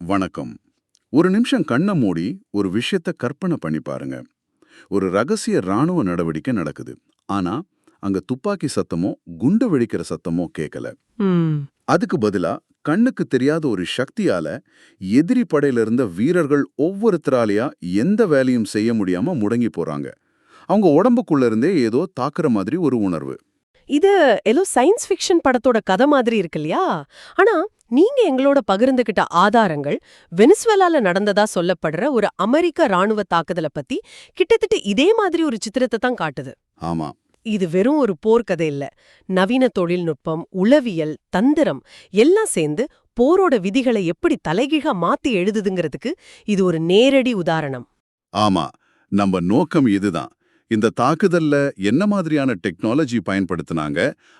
வணக்கம். ஒரு நிமிஷம் கண்ணை மூடி ஒரு விஷயத்த கற்பனை பண்ணி பாருங்க. ஒரு ரகசிய ராணுவ நடவடிக்கை நடக்குது. ஆனா அங்க துப்பாக்கி சத்தமோ குண்டு வெடிக்கிற சத்தமோ கேட்கல அதுக்கு பதிலா கண்ணுக்கு தெரியாத ஒரு சக்தியால எதிரி படையில இருந்த வீரர்கள் ஒவ்வொருத்தராலையா எந்த வேலையும் செய்ய முடியாம முடங்கி போறாங்க. அவங்க உடம்புக்குள்ள இருந்தே ஏதோ தாக்குற மாதிரி ஒரு உணர்வு. இது ஏதோ சயின்ஸ் ஃபிக்ஷன் படத்தோட கதை மாதிரி இருக்கு இல்லையா? ஆனா நீங்க எங்களோட பகிர்ந்துகிட்ட ஆதாரங்கள் வெனிசுவேலால நடந்ததா சொல்லப்படுற ஒரு அமெரிக்க ராணுவ தாக்குதலை பத்தி கிட்டத்தட்ட இதே மாதிரி ஒரு சித்திரத்தை தான் காட்டுது. ஆமா. இது வெறும் ஒரு போர்க்கதை இல்ல. நவீன தொழில்நுட்பம் உளவியல் தந்திரம் எல்லாம் சேர்ந்து போரோட விதிகளை எப்படி தலைகீழா மாத்தி எழுதுதுங்கிறதுக்கு இது ஒரு நேரடி உதாரணம். ஆமா. நம்ம நோக்கம் இதுதான். இந்த தாக்குதல்ல என்ன மாதிரியான டெக்னாலஜி பயன்படுத்தினாங்க?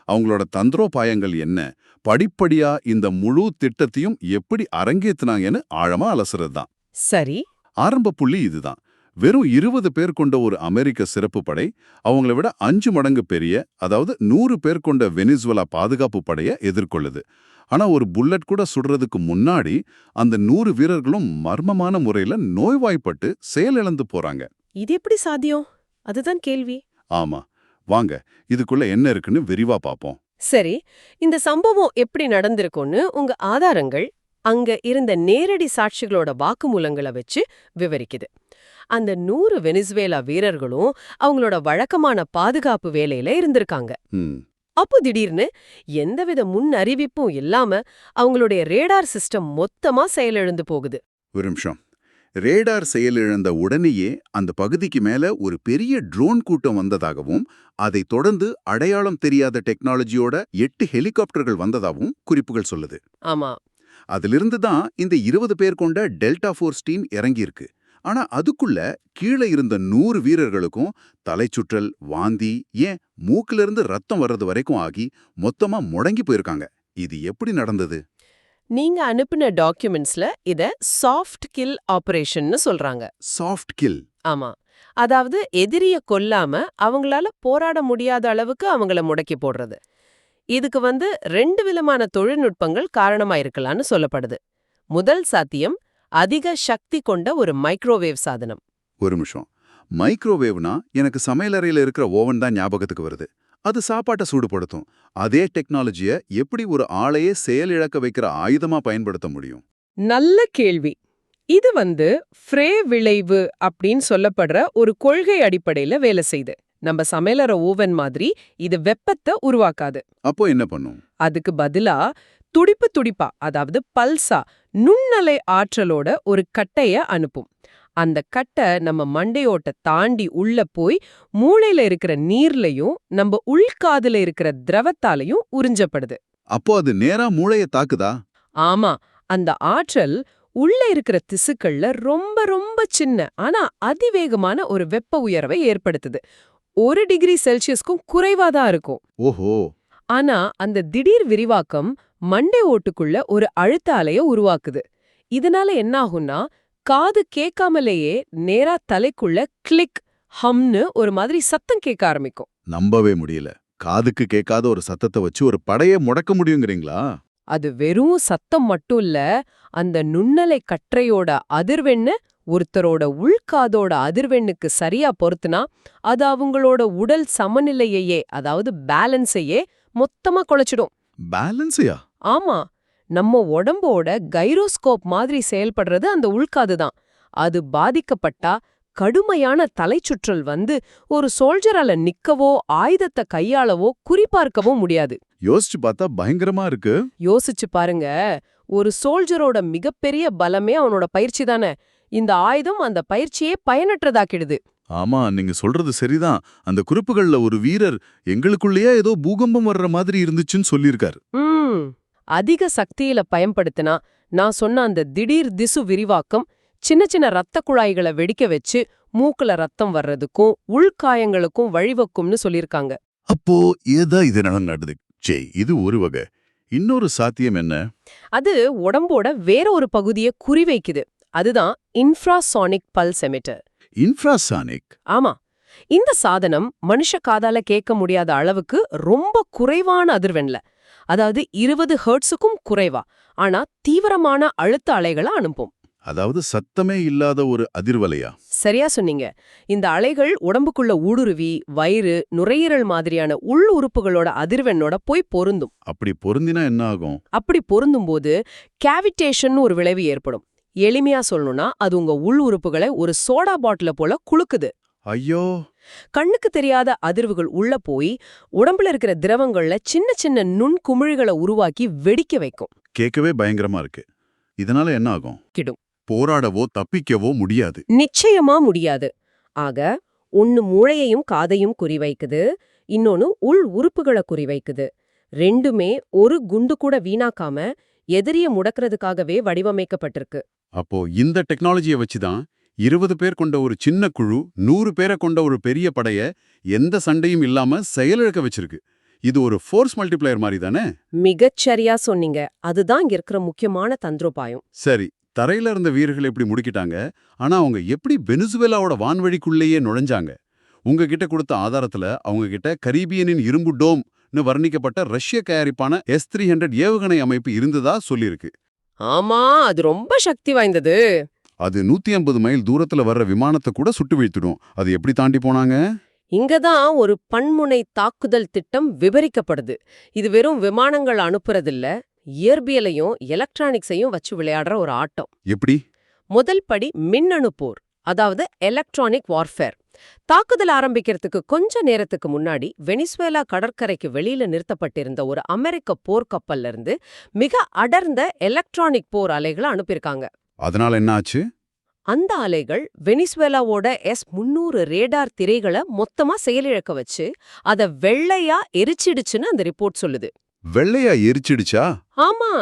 அவங்களோட தந்திரோபாயங்கள் என்ன? படிப்படியா இந்த முழு திட்டத்தையும் எப்படி அரங்கேத்துனாங்கன்னு ஆழமா அலசுறது தான் சரி. ஆரம்ப புள்ளி இதுதான். வெறும் இருபது பேர் கொண்ட ஒரு அமெரிக்க சிறப்பு படை அவங்கள விட அஞ்சு மடங்கு பெரிய அதாவது நூறு பேர் கொண்ட வெனிசுவலா பாதுகாப்பு படையை எதிர்கொள்ளுது. ஆனா ஒரு புல்லட் கூட சுடுறதுக்கு முன்னாடி அந்த நூறு வீரர்களும் மர்மமான முறையில நோய்வாய்ப்பட்டு செயலிழந்து போறாங்க. இது எப்படி சாத்தியம்? அதுதான் கேள்வி. ஆமா. வாங்க இதுக்குள்ள என்ன இருக்குன்னு விரிவா பாப்போம். சரி இந்த சம்பவம் எப்படி நடந்திருக்கும்னு உங்க ஆதாரங்கள் அங்க இருந்த நேரடி சாட்சிகளோட வாக்குமூலங்களை வச்சு விவரிக்குது. அந்த நூறு வெனிசுவேலா வீரர்களும் அவங்களோட வழக்கமான பாதுகாப்பு வேலையில இருந்திருக்காங்க. அப்போ திடீர்னு எந்தவித முன் அறிவிப்பும் இல்லாம அவங்களுடைய ரேடார் சிஸ்டம் மொத்தமா செயலிழந்து போகுது. ஒரு நிமிஷம். ரேடார் செயலிழந்த உடனேயே அந்த பகுதிக்கு மேல ஒரு பெரிய ட்ரோன் கூட்டம் வந்ததாகவும் அதைத் தொடர்ந்து அடையாளம் தெரியாத டெக்னாலஜியோட எட்டு ஹெலிகாப்டர்கள் வந்ததாகவும் குறிப்புகள் சொல்லுது. ஆமா. அதிலிருந்து தான் இந்த இருபது பேர் கொண்ட டெல்டா ஃபோர்ஸ் டீம் இறங்கியிருக்கு. ஆனா அதுக்குள்ள கீழே இருந்த நூறு வீரர்களுக்கும் தலைச்சுற்றல் வாந்தி ஏன் மூக்குல இருந்து ரத்தம் வர்றது வரைக்கும் ஆகி மொத்தமா முடங்கி போயிருக்காங்க. இது எப்படி நடந்தது? நீங்க அனுப்பின டாக்குமெண்ட்ஸ்ல இத சாஃப்ட் கில் ஆபரேஷன்னு சொல்றாங்க. சாஃப்ட் கில் ஆமா. அதாவது எதிரிய கொல்லாம அவங்களால போராட முடியாத அளவுக்கு அவங்கள முடக்கி போடுறது. இதுக்கு வந்து ரெண்டு விதமான தொழில்நுட்பங்கள் காரணமா இருக்கலாம்னு சொல்லப்படுது. முதல் சாத்தியம் அதிக சக்தி கொண்ட ஒரு மைக்ரோவேவ் சாதனம். ஒரு நிமிஷம். மைக்ரோவேவ்னா எனக்கு சமையலறையில இருக்கிற ஓவன் தான் ஞாபகத்துக்கு வருது. அது சாப்பாட்டை சூடுபடுத்தும். அதே டெக்னாலஜிய எப்படி ஒரு ஆளையே செயலிழக்க வைக்கிற ஆயுதமா பயன்படுத்த முடியும்? நல்ல கேள்வி. இது வந்து ஃப்ரே விளைவு அப்படின்னு சொல்லப்படுற ஒரு கொள்கை அடிப்படையில வேலை செய்யுது நம்ம சமையலற ஓவன் மாதிரி இது வெப்பத்தை உருவாக்காது. அப்போ என்ன பண்ணும்? அதுக்கு பதிலா துடிப்பு துடிப்பா அதாவது பல்சா நுண்ணலை ஆற்றலோட ஒரு கட்டைய அனுப்பும். அந்த கட்டை நம்ம மண்டையோட்ட தாண்டி உள்ள போய் மூளையில இருக்கிற நீர்லயும் நம்ம உள்காதுல இருக்கிற திரவத்தாலையும் உறிஞ்சப்படுது. அப்போ அது நேரா மூளைய தாக்குதா? ஆமா. அந்த ஆற்றல் உள்ள இருக்கிற திசுக்கள்ல ரொம்ப ரொம்ப சின்ன ஆனா அதிவேகமான ஒரு வெப்ப உயர்வை ஏற்படுத்துது. ஒரு டிகிரி செல்சியஸ்க்கும் குறைவாதான் இருக்கும். ஓஹோ. ஆனா அந்த திடீர் விரிவாக்கம் மண்டை ஓட்டுக்குள்ள ஒரு அழுத்த அலைய உருவாக்குது. இதனால என்ன ஆகும்னா காது கேட்காமலேயே நேரா தலைக்குள்ள கிளிக் ஹம்னு ஒரு மாதிரி சத்தம் கேட்க ஆரம்பிக்கும். நம்பவே முடியல. காதுக்கு கேட்காத ஒரு சத்தத்தை வச்சு ஒரு படையை முடக்க முடியுங்கிறீங்களா? அது வெறும் சத்தம் மட்டும் இல்ல அந்த நுண்ணலை கற்றையோட அதிர்வெண்ணு ஒருத்தரோட உள்காதோட அதிர்வெண்ணுக்கு சரியா பொருத்துனா அது அவங்களோட உடல் சமநிலையையே அதாவது பேலன்ஸையே மொத்தமா குலைச்சிடும் பேலன்ஸையா? ஆமா. நம்ம உடம்போட கைரோஸ்கோப் மாதிரி செயல்படுறது அந்த உள்காது தான். அது பாதிக்கப்பட்டா கடுமையான தலைச்சுற்றல் வந்து ஒரு சோல்ஜரால நிக்கவோ ஆயுதத்தை கையாளவோ குறிபார்க்கவோ முடியாது. யோசிச்சு பார்த்தா பயங்கரமா இருக்கு. யோசிச்சு பாருங்க. ஒரு சோல்ஜரோட மிகப்பெரிய பலமே அவனோட பயிற்சி தானே. இந்த ஆயுதம் அந்த பயிற்சியே பயனற்றதாக்கிடுது. ஆமா நீங்க சொல்றது சரிதான். அந்த குறிப்புகள்ல ஒரு வீரர் எங்களுக்குள்ளேயே ஏதோ பூகம்பம் வர்ற மாதிரி இருந்துச்சுன்னு சொல்லியிருக்காரு. அதிக சக்தியில பயன்படுத்தினா நான் சொன்ன அந்த திடீர் திசு விரிவாக்கம் சின்ன சின்ன ரத்த குழாய்களை வெடிக்க வச்சு மூக்குல ரத்தம் வர்றதுக்கும் உள்காயங்களுக்கும் வழிவக்கும்னு சொல்லிருக்காங்க அப்போ ஏதா இது நடந்தது? சே இது ஒரு வகை. இன்னொரு சாத்தியம் என்ன? அது உடம்போட வேற ஒரு பகுதியை குறிவைக்குது அதுதான் இன்ஃப்ராசானிக் பல்ஸ் எமிட்டர். இன்ஃப்ராசானிக்? ஆமா. இந்த சாதனம் மனுஷ காதால கேட்க முடியாத அளவுக்கு ரொம்ப குறைவான அதிர்வெண்ல. அதாவது இருபது ஹெர்ட்ஸுக்கும் குறைவா. ஆனா தீவிரமான அழுத்த அலைகளை அனுப்பும். அதாவது சத்தமே இல்லாத ஒரு அதிர்வலையா? சரியா சொன்னீங்க. இந்த அலைகள் உடம்புக்குள்ள ஊடுருவி வயிறு நுரையீரல் மாதிரியான உள் உறுப்புகளோட அதிர்வெண்ணோட போய் பொருந்தும். அப்படி பொருந்தினா என்ன ஆகும்? அப்படி பொருந்தும்போது கேவிட்டேஷன் ஒரு விளைவு ஏற்படும். எளிமையா சொல்லணும்னா அது உங்க உள் உறுப்புகளை ஒரு சோடா பாட்டில போல குலுக்குது. ஐயோ! கண்ணுக்கு தெரியாத அதிர்வுகள் உள்ள போய் உடம்புல இருக்கிற திரவங்கள்ல சின்ன சின்ன நுண் குமிழ்களை உருவாக்கி வெடிக்க வைக்கும். கேட்கவே பயங்கரமா இருக்கு. இதனால என்ன ஆகும்? கிடும். போராடவோ தப்பிக்கவோ முடியாது. நிச்சயமா முடியாது. ஆக ஒன்னு மூளையையும் காதையும் குறிவைக்குது இன்னொன்னு உள் உறுப்புகளை குறிவைக்குது. ரெண்டுமே ஒரு குண்டு கூட வீணாக்காம எதிரிய முடக்கிறதுக்காகவே வடிவமைக்கப்பட்டிருக்கு. அப்போ இந்த டெக்னாலஜியை வச்சுதான் இருபது பேர் கொண்ட ஒரு சின்ன குழு நூறு பேரை கொண்ட ஒரு பெரிய படைய எந்த சண்டையும் இல்லாம செயலிழக்க வச்சிருக்கு. இது ஒரு ஃபோர்ஸ் மல்டிப்ளையர் மாதிரி தானே? மிகச்சரியா சொன்னீங்க. அதுதான் இங்க இருக்கிற முக்கியமான தந்திரோபாயம். சரி தரையில இருந்த வீரர்கள் எப்படி முடுக்கிட்டாங்க? ஆனா அவங்க எப்படி வெனிசுவேலாவோட வான்வழிக்குள்ளேயே நுழைஞ்சாங்க? உங்ககிட்ட கொடுத்த ஆதாரத்துல அவங்க கிட்ட கரீபியனின் இரும்பு டோம்னு வர்ணிக்கப்பட்ட ரஷ்ய தயாரிப்பான எஸ் த்ரீ ஹண்ட்ரட் ஏவுகணை அமைப்பு இருந்ததா சொல்லியிருக்கு ஆமா அது ரொம்ப சக்தி வாய்ந்தது. அது நூத்தி ஐம்பது மைல் தூரத்துல வர்ற விமானத்தை கூட சுட்டு வீழ்த்திடும். அது எப்படி தாண்டி போனாங்க? இங்கதான் ஒரு பன்முனை தாக்குதல் திட்டம் விவரிக்கப்படுது இது வெறும் விமானங்கள் அனுப்புறதில்ல இயற்பியலையும் எலக்ட்ரானிக்ஸையும் வச்சு விளையாடுற ஒரு ஆட்டம். எப்படி? முதல் படி மின்னணு போர் அதாவது எலக்ட்ரானிக் வார்ஃபேர். தாக்குதல் ஆரம்பிக்கிறதுக்கு கொஞ்ச நேரத்துக்கு முன்னாடி வெனிசுவேலா கடற்கரைக்கு வெளியில நிறுத்தப்பட்டிருந்த ஒரு அமெரிக்க போர்க்கப்பல்ல இருந்து மிக அடர்ந்த எலக்ட்ரானிக் போர் அலைகளை அனுப்பியிருக்காங்க. அதனால என்ன ஆச்சு அந்த அலைகள் வெனிசுவேலாவோட எஸ் முன்னூறு ரேடார் திரைகளை மொத்தமா செயலிழக்க வச்சு அத வெள்ளையா எரிச்சிடுச்சுன்னு அந்த ரிப்போர்ட் சொல்லுது. வெள்ளையா எரிச்சிடுச்சா? ஆமா.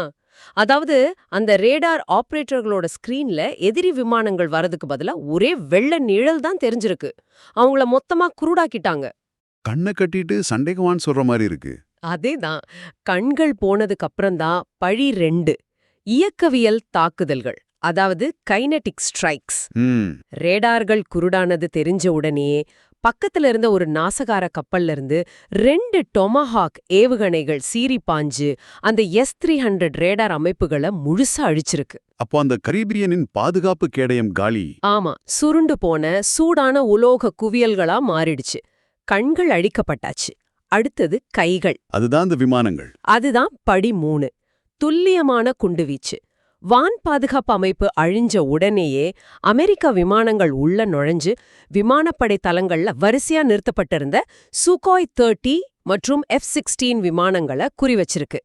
அதாவது அந்த ரேடார் ஆபரேட்டர்களோட ஸ்கிரீன்ல எதிரி விமானங்கள் வரதுக்கு பதிலா ஒரே வெள்ளை நிழல் தான் தெரிஞ்சிருக்கு. அவங்கள மொத்தமா குருடாக்கிட்டாங்க. கண்ணை கட்டிட்டு சண்டைக்குவான்னு சொல்ற மாதிரி இருக்கு. அதேதான். கண்கள் போனதுக்கு அப்புறம்தான் பழி ரெண்டு. இயக்கவியல் தாக்குதல்கள். அதாவது கைனடிக் ஸ்ட்ரைக்ஸ் ரேடார்கள் குருடானது தெரிஞ்ச உடனே பக்கத்துல இருந்த ஒரு நாசகார கப்பல்ல இருந்து ரெண்டு டொமஹாக் ஏவுகணைகள் சீறி பாஞ்சு அந்த எஸ் த்ரீ ஹண்ட்ரட் ரேடார் அமைப்புகளை முழுசா அழிச்சிருக்கு. அப்போ அந்த கரீபியனின் பாதுகாப்பு கேடயம் காலி. ஆமா சுருண்டு போன சூடான உலோக குவியல்களா மாறிடுச்சு. கண்கள் அழிக்கப்பட்டாச்சு. அடுத்தது கைகள். அதுதான் அந்த விமானங்கள். அதுதான் படி மூணு. துல்லியமான குண்டுவீச்சு. வான் பாதுகாப்பு அமைப்பு அழிஞ்ச உடனேயே அமெரிக்க விமானங்கள் உள்ள நுழைஞ்சு விமானப்படை தளங்கள்ல வரிசையா நிறுத்தப்பட்டிருந்த சுகாய் தேர்ட்டி மற்றும் எஃப் சிக்ஸ்டீன் விமானங்களை குறிவச்சிருக்கு.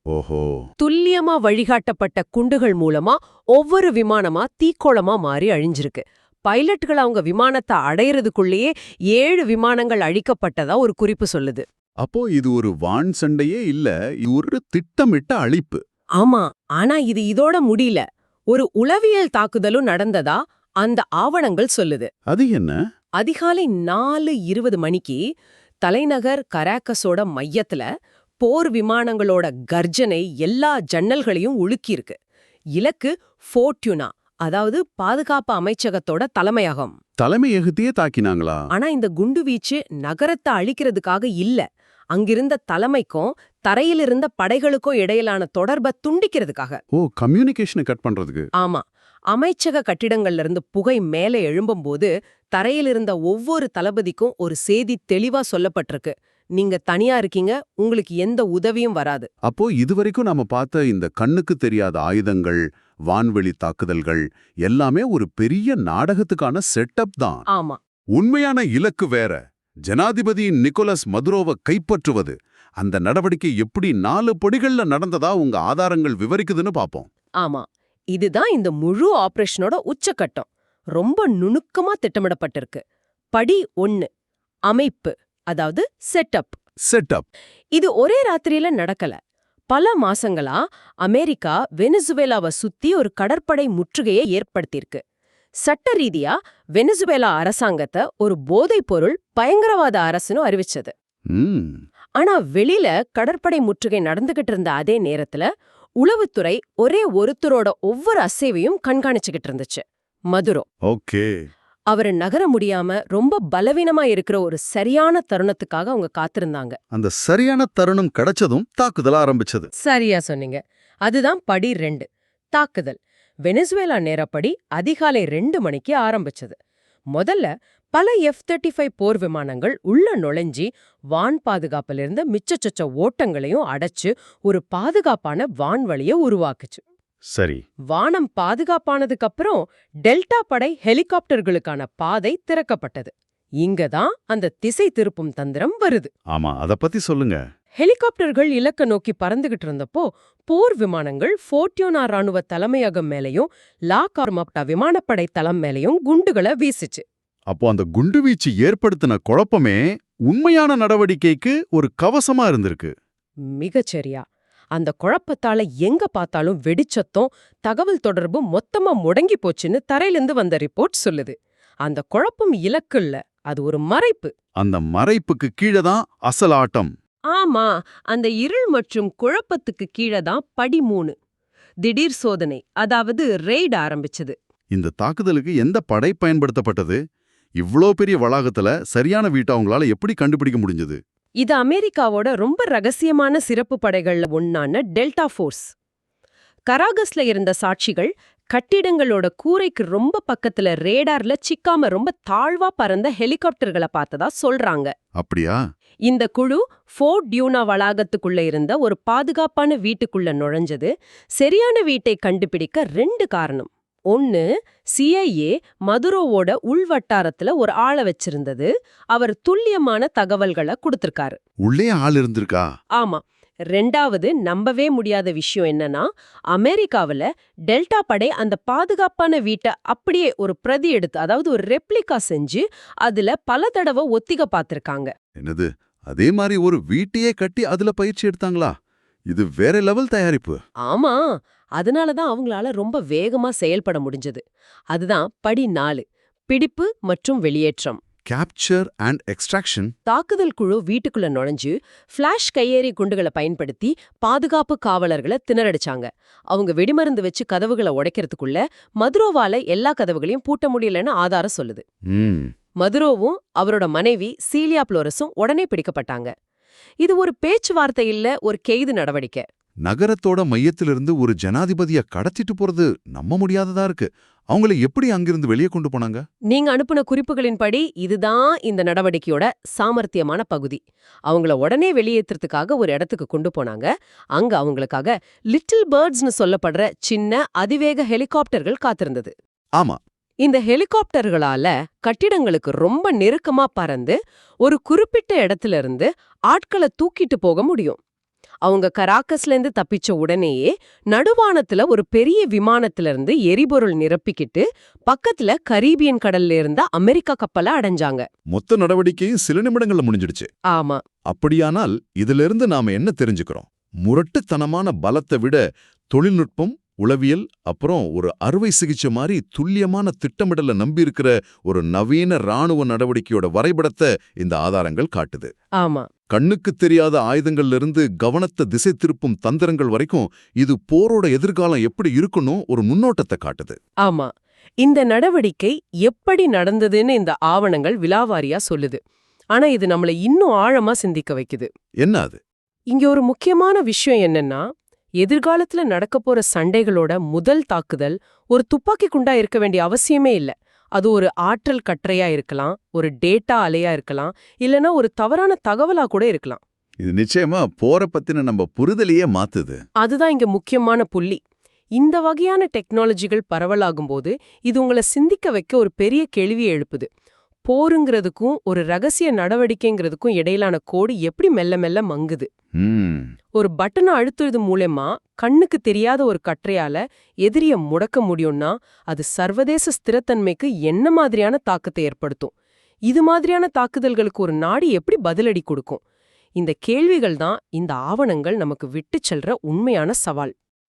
துல்லியமா வழிகாட்டப்பட்ட குண்டுகள் மூலமா ஒவ்வொரு விமானமா தீக்கோளமா மாறி அழிஞ்சிருக்கு. பைலட்டுகள் அவங்க விமானத்தை அடையறதுக்குள்ளேயே ஏழு விமானங்கள் அழிக்கப்பட்டதா ஒரு குறிப்பு சொல்லுது. அப்போ இது ஒரு வான் சண்டையே இல்ல இது ஒரு திட்டமிட்ட அழிப்பு. ஆமா ஆனா இது இதோட முடியல. ஒரு உளவியல் தாக்குதலும் நடந்ததா? அந்த ஆவணங்கள் சொல்லுது. அது என்ன? அதிகாலை நாலு இருபது மணிக்கு தலைநகர் கராக்கஸோட மையத்துல போர் விமானங்களோட கர்ஜனை எல்லா ஜன்னல்களையும் உலுக்கியிருக்கு. இலக்கு ஃபோர்ட்யூனா அதாவது பாதுகாப்பு அமைச்சகத்தோட தலைமையகம். தலைமை எகுத்தியே தாக்கினாங்களா? ஆனா இந்த குண்டுவீச்சு நகரத்தை அழிக்கிறதுக்காக இல்ல. அங்கிருந்த தலைமைக்கும் தரையிலிருந்த படைகளுக்கும் இடையிலான தொடர்பை துண்டிக்கிறதுக்காக. ஓ கம்யூனிகேஷனை கட் பண்றதுக்கு. ஆமா. அமைச்சக கட்டிடங்கள்ல இருந்து புகை மேலே எழும்பும்போது தரையில் இருந்த ஒவ்வொரு தளபதிக்கும் ஒரு செய்தி தெளிவா சொல்லப்பட்டிருக்கு. நீங்க தனியா இருக்கீங்க உங்களுக்கு எந்த உதவியும் வராது. அப்போ இதுவரைக்கும் நாம பார்த்த இந்த கண்ணுக்கு தெரியாத ஆயுதங்கள் வான்வெளி தாக்குதல்கள் எல்லாமே ஒரு பெரிய நாடகத்துக்கான செட்டப் தான். ஆமா. உண்மையான இலக்கு வேற. ஜனாதிபதி நிக்கோலஸ் மதுரோவை கைப்பற்றுவது. அந்த நடவடிக்கை எப்படி நாலு பொடிகள்ல நடந்ததா உங்க ஆதாரங்கள் விவரிக்குதுன்னு பாப்போம். ஆமா இதுதான் இந்த முழு ஆபரேஷனோட உச்சக்கட்டம். ரொம்ப நுணுக்கமா திட்டமிடப்பட்டிருக்கு. படி ஒன்னு அமைப்பு அதாவது செட்டப் செட்டப் இது ஒரே ராத்திரியில நடக்கல. பல மாசங்களா அமெரிக்கா வெனிசுவேலாவை சுத்தி ஒரு கடற்படை முற்றுகையை ஏற்படுத்தியிருக்கு. சட்ட ரீதியா வெனிசுவேலா அரசாங்கத்தை ஒரு போதைப் பொருள் பயங்கரவாத அரசுன்னு அறிவிச்சது. ஆனா வெளியில கடற்படை முற்றுகை நடந்துகிட்டு இருந்த அதே நேரத்துல உளவுத்துறை ஒரே ஒருத்தரோட ஒவ்வொரு அசைவையும் கண்காணிச்சுக்கிட்டு இருந்துச்சு. மதுரோ. ஓகே. அவரு நகர முடியாம ரொம்ப பலவீனமா இருக்கிற ஒரு சரியான தருணத்துக்காக அவங்க காத்திருந்தாங்க. அந்த சரியான தருணம் கிடைச்சதும் தாக்குதல் ஆரம்பிச்சது. சரியா சொன்னீங்க. அதுதான் படி ரெண்டு. தாக்குதல். வெனிசுவேலா நேரப்படி அதிகாலை ரெண்டு மணிக்கு ஆரம்பிச்சது. முதல்ல பல எஃப் தேர்ட்டி ஃபைவ் போர் விமானங்கள் உள்ள நுழைஞ்சி வான் பாதுகாப்பிலிருந்த மிச்சச்சொச்ச ஓட்டங்களையும் அடைச்சு ஒரு பாதுகாப்பான வான்வழிய உருவாக்குச்சு. சரி. வானம் பாதுகாப்பானதுக்கு அப்புறம் டெல்டா படை ஹெலிகாப்டர்களுக்கான பாதை திறக்கப்பட்டது. இங்கதான் அந்த திசை திருப்பும் தந்திரம் வருது. ஆமா அத பத்தி சொல்லுங்க. ஹெலிகாப்டர்கள் இலக்க நோக்கி பறந்துகிட்டு இருந்தப்போ போர் விமானங்கள் ஃபோர்டியோனா ராணுவ தலைமையகம் மேலையும் லா கார்மப்டா விமானப்படை தளம் மேலையும் குண்டுகளை வீசுச்சு. அப்போ அந்த குண்டுவீச்சு ஏற்படுத்தின குழப்பமே உண்மையான நடவடிக்கைக்கு ஒரு கவசமா இருந்திருக்கு. மிகச்சரியா. அந்த குழப்பத்தால எங்க பார்த்தாலும் வெடிச்சத்தம் தகவல் தொடர்பு மொத்தமா முடங்கி போச்சுன்னு தரையிலிருந்து வந்த ரிப்போர்ட் சொல்லுது. அந்த குழப்பம் இலக்கு இல்ல அது ஒரு மறைப்பு. அந்த மறைப்புக்கு கீழே தான் அசல் ஆட்டம். ஆமா அந்த இருள் மற்றும் குழப்பத்துக்கு கீழே தான் படி மூணு திடீர் சோதனை அதாவது ரெய்ட் ஆரம்பிச்சது. இந்த தாக்குதலுக்கு எந்த படை பயன்படுத்தப்பட்டது? இவ்ளோ பெரிய வளாகத்துல சரியான வீட்டை அவங்களால எப்படி கண்டுபிடிக்க முடிஞ்சது? இது அமெரிக்காவோட ரொம்ப ரகசியமான சிறப்பு படைகள்ல ஒன்னான டெல்டா ஃபோர்ஸ். கராகஸ்ல இருந்த சாட்சிகள் கட்டிடங்களோட கூரைக்கு ரொம்ப பக்கத்துல ரேடார்ல சிக்காம ரொம்ப தாழ்வா பறந்த ஹெலிகாப்டர்களை பார்த்ததா சொல்றாங்க. அப்படியா? இந்த குழு ஃபோர்ட் டியூனா வளாகத்துக்குள்ள இருந்த ஒரு பாதுகாப்பான வீட்டுக்குள்ள நுழைஞ்சது. சரியான வீட்டை கண்டுபிடிக்க ரெண்டு காரணம். ஒன்னு சிஐஏ மதுரோவோட உள்வட்டாரத்துல ஒரு ஆளை வச்சிருந்தது. அவர் துல்லியமான தகவல்களை கொடுத்திருக்காரு. உள்ளே ஆள் இருந்திருக்கா? ஆமா. ரெண்டாவது நம்பவே முடியாத விஷயம் என்னன்னா அமெரிக்காவுல டெல்டா படை அந்த பாதுகாப்பான வீட்டை அப்படியே ஒரு பிரதி எடுத்து அதாவது ஒரு ரெப்ளிகா செஞ்சு அதுல பல தடவை ஒத்திக பார்த்திருக்காங்க. என்னது? அதே மாதிரி ஒரு வீட்டையே கட்டி அதுல பயிற்சி எடுத்தாங்களா? இது வேற லெவல் தயாரிப்பு. ஆமா அதனால தான் அவங்களால ரொம்ப வேகமா செயல்பட முடிஞ்சது. அதுதான் படி நாலு பிடிப்பு மற்றும் வெளியேற்றம். கேப்சர் அண்ட் எக்ஸ்ட்ராக்ஷன் தாக்குதல் குழு வீட்டுக்குள்ள நுழைஞ்சு ஃபிளாஷ் கையேறி குண்டுகளை பயன்படுத்தி பாதுகாப்பு காவலர்களை திணறடிச்சாங்க. அவங்க வெடிமருந்து வச்சு கதவுகளை உடைக்கிறதுக்குள்ள மதுரோவால எல்லா கதவுகளையும் பூட்ட முடியலன்னு ஆதாரம் சொல்லுது. மதுரோவும் அவரோட மனைவி சீலியா புளோரஸும் உடனே பிடிக்கப்பட்டாங்க. இது ஒரு பேச்சுவார்த்தை இல்ல ஒரு கெய்து நடவடிக்கை. நகரத்தோட மையத்திலிருந்து ஒரு ஜனாதிபதிய கடத்திட்டு போறது நம்ப முடியாததா இருக்கு. அவங்கள எப்படி அங்கிருந்து வெளியே கொண்டு போனாங்க? நீங்க அனுப்புன குறிப்புகளின்படி இதுதான் இந்த நடவடிக்கையோட சாமர்த்தியமான பகுதி. அவங்கள உடனே வெளியேற்றுறதுக்காக ஒரு இடத்துக்கு கொண்டு போனாங்க. அங்க அவங்களுக்காக லிட்டில் பேர்ட்ஸ்னு சொல்லப்படுற சின்ன அதிவேக ஹெலிகாப்டர்கள் காத்திருந்தது. ஆமா. இந்த ஹெலிகாப்டர்களால கட்டிடங்களுக்கு ரொம்ப நெருக்கமா பறந்து ஒரு குறிப்பிட்ட இடத்துல இருந்து ஆட்களை தூக்கிட்டு போக முடியும். அவங்க கராக்கஸ்ல இருந்து தப்பிச்ச உடனேயே நடுவானத்துல ஒரு பெரிய விமானத்துல இருந்து எரிபொருள் நிரப்பிக்கிட்டு பக்கத்துல கரீபியன் கடல்ல இருந்த அமெரிக்கா கப்பலை அடைஞ்சாங்க. மொத்த நடவடிக்கையும் சில நிமிடங்கள்ல முடிஞ்சிடுச்சு. ஆமா. அப்படியானால் இதிலிருந்து நாம என்ன தெரிஞ்சுக்கிறோம்? முரட்டுத்தனமான பலத்தை விட தொழில்நுட்பம் உளவியல் அப்புறம் ஒரு அறுவை சிகிச்சை மாதிரி துல்லியமான திட்டமிடல நம்பியிருக்கிற ஒரு நவீன ராணுவ நடவடிக்கையோட வரைபடத்தை இந்த ஆதாரங்கள் காட்டுது. ஆமா. கண்ணுக்கு தெரியாத ஆயுதங்கள்ல இருந்து கவனத்தை திசை திருப்பும் தந்திரங்கள் வரைக்கும் இது போரோட எதிர்காலம் எப்படி இருக்கணும் ஒரு முன்னோட்டத்தை காட்டுது. ஆமா. இந்த நடவடிக்கை எப்படி நடந்ததுன்னு இந்த ஆவணங்கள் விலாவாரியா சொல்லுது. ஆனா இது நம்மள இன்னும் ஆழமா சிந்திக்க வைக்குது. என்ன அது? இங்க ஒரு முக்கியமான விஷயம் என்னன்னா எதிர்காலத்துல நடக்க போற சண்டைகளோட முதல் தாக்குதல் ஒரு துப்பாக்கி குண்டா இருக்க வேண்டிய அவசியமே இல்ல. அது ஒரு ஆற்றல் கற்றையா இருக்கலாம் ஒரு டேட்டா அலையா இருக்கலாம் இல்லனா ஒரு தவறான தகவலா கூட இருக்கலாம். இது நிச்சயமா போற பத்தின நம்ம புரிதலையே மாத்துது. அதுதான் இங்க முக்கியமான புள்ளி. இந்த வகையான டெக்னாலஜிகள் பரவலாகும்போது இது உங்களை சிந்திக்க வைக்க ஒரு பெரிய கேள்வியை எழுப்புது. போருங்கிறதுக்கும் ஒரு ரகசிய நடவடிக்கைங்கிறதுக்கும் இடையிலான கோடு எப்படி மெல்ல மெல்ல மங்குது? ஒரு பட்டனை அழுத்துறது மூலமா கண்ணுக்கு தெரியாத ஒரு கற்றையால எதிரிய முடக்க முடியும்னா அது சர்வதேச ஸ்திரத்தன்மைக்கு என்ன மாதிரியான தாக்கத்தை ஏற்படுத்தும்? இது மாதிரியான தாக்குதல்களுக்கு ஒரு நாடு எப்படி பதிலடி கொடுக்கும்? இந்த கேள்விகள் தான் இந்த ஆவணங்கள் நமக்கு விட்டுச் செல்ற உண்மையான சவால்.